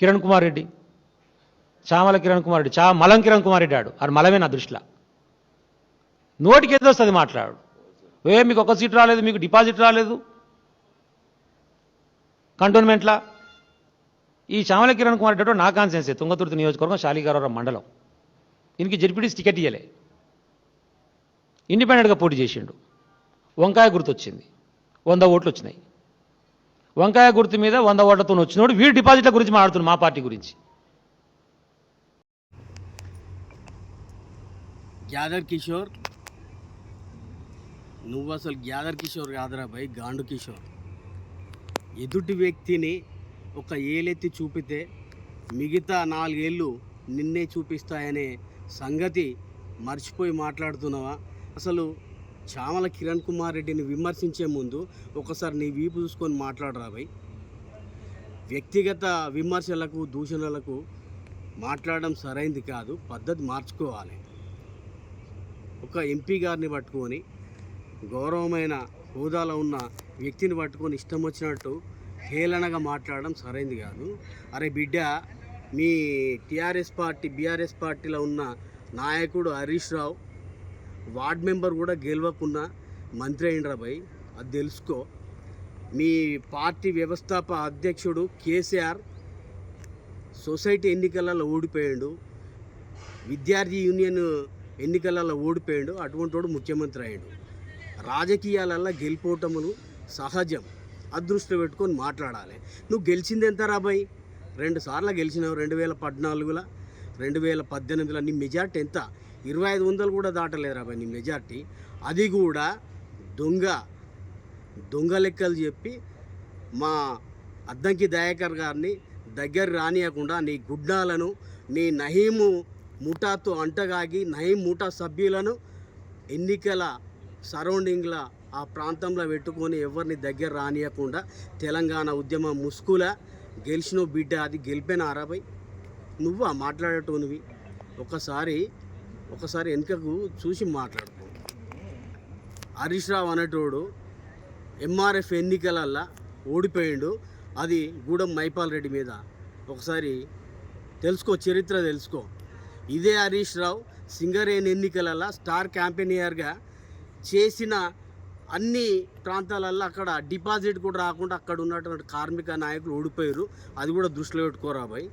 కిరణ్ కుమార్ రెడ్డి. చామల కిరణ్ కుమార్ రెడ్డి. చా మలం కిరణ్ కుమార్ రెడ్డి ఆడు. అది మలమే నా దృష్టిలో. నోటికి ఏదో వస్తుంది మాట్లాడు. ఏ మీకు ఒక సీట్ రాలేదు మీకు డిపాజిట్ రాలేదు. కంటోన్మెంట్లా? ఈ చామల కిరణ్ కుమార్ రెడ్డి నా కాన్సెన్సే తుంగతుర్తి నియోజకవర్గం శాలిగారవరం మండలం. దీనికి జడ్పీటీసీ టికెట్ ఇయ్యలే. ఇండిపెండెంట్గా పోటీ చేసిండు. వంకాయ గుర్తు వచ్చింది వంద ఓట్లు వచ్చినాయి. వంకాయ గుర్తు మీద వంద ఓట్లతో వచ్చినోడు వీడి డిపాజిట్ల గురించి మాట్లాడుతున్నాడు మా పార్టీ గురించి. గ్యాదర్ కిషోర్. నువ్వు అసలు గ్యాదర్ కిషోర్ కాదురా భయ్ గాండు కిషోర్. ఎదుటి వ్యక్తిని ఒక ఏలెత్తి చూపితే మిగతా నాలుగేళ్ళు నిన్నే చూపిస్తాయనే సంగతి మర్చిపోయి మాట్లాడుతున్నావా? అసలు చామల కిరణ్ కుమార్ రెడ్డిని విమర్శించే ముందు ఒకసారి నీ వీపు చూసుకొని మాట్లాడరా భయ్. వ్యక్తిగత విమర్శలకు దూషణలకు మాట్లాడడం సరైంది కాదు పద్ధతి మార్చుకోవాలి. ఒక ఎంపీ గారిని పట్టుకొని గౌరవమైన హోదాలో ఉన్న వ్యక్తిని పట్టుకొని ఇష్టం వచ్చినట్టు హేళనగా మాట్లాడడం సరైంది కాదు. అరే బిడ్డ మీ టీఆర్ఎస్ పార్టీ బీఆర్ఎస్ పార్టీలో ఉన్న నాయకుడు హరీష్ రావు వార్డ్ మెంబర్ కూడా గెలవకున్న మంత్రి అయిండ్రా భయ్ అది తెలుసుకో. మీ పార్టీ వ్యవస్థాపక అధ్యక్షుడు కేసీఆర్ సొసైటీ ఎన్నికలలో ఓడిపోయాడు విద్యార్థి యూనియన్ ఎన్నికలలో ఓడిపోయాడు అటువంటి వాడు ముఖ్యమంత్రి అయ్యాడు. రాజకీయాలల్లో గెలిపోవటములు సహజం అదృష్టం పెట్టుకొని మాట్లాడాలి. నువ్వు గెలిచింది ఎంత రాబాయ్ రెండు సార్లు గెలిచినావు రెండు వేల పద్నాలుగులో. రెండు వేల పద్దెనిమిదిలో నీ మెజార్టీ ఎంత? ఇరవై ఐదు వందలు కూడా దాటలేదు రాబాయ్ నీ మెజార్టీ. అది కూడా దొంగ దొంగ లెక్కలు చెప్పి మా అద్దంకి దయాకర్ గారిని దగ్గర రానియకుండా నీ గుడ్డాలను నీ నహీము ముఠాతో అంటగాగి నహీం ముఠా సభ్యులను ఎన్నికల సరౌండింగ్ల ఆ ప్రాంతంలో పెట్టుకొని ఎవరిని దగ్గర రానియకుండా తెలంగాణ ఉద్యమం ముసుగుల గెలిచిన బిడ్డ అది గెలిపిన అరవై నువ్వా మాట్లాడేటోనివి. ఒకసారి ఒకసారి వెనుకకు చూసి మాట్లాడుకో. హరీష్ రావు అనేటోడు ఎంఆర్ఎఫ్ ఎన్నికలల్లా ఓడిపోయిండు. అది గూడెం మైపాల్ రెడ్డి మీద. ఒకసారి తెలుసుకో చరిత్ర తెలుసుకో. ఇదే హరీష్ రావు సింగరేణి ఎన్నికలల్లా స్టార్ క్యాంపెయినర్గా చేసిన అన్ని ప్రాంతాలల్లో అక్కడ డిపాజిట్ కూడా రాకుండా అక్కడ ఉన్నటువంటి కార్మిక నాయకులు ఓడిపోయారు. అది కూడా దృష్టిలో పెట్టుకోరాబాయి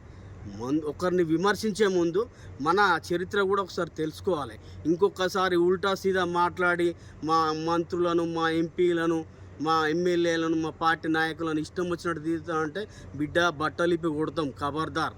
ముందు ఒకరిని విమర్శించే ముందు మన చరిత్ర కూడా ఒకసారి తెలుసుకోవాలి. ఇంకొకసారి ఉల్టా సీదా మాట్లాడి మా మంత్రులను మా ఎంపీలను మా ఎమ్మెల్యేలను మా పార్టీ నాయకులను ఇష్టం వచ్చినట్టు తీరుతా అంటే బిడ్డ బట్టలిపి కొడతాం ఖబర్దార్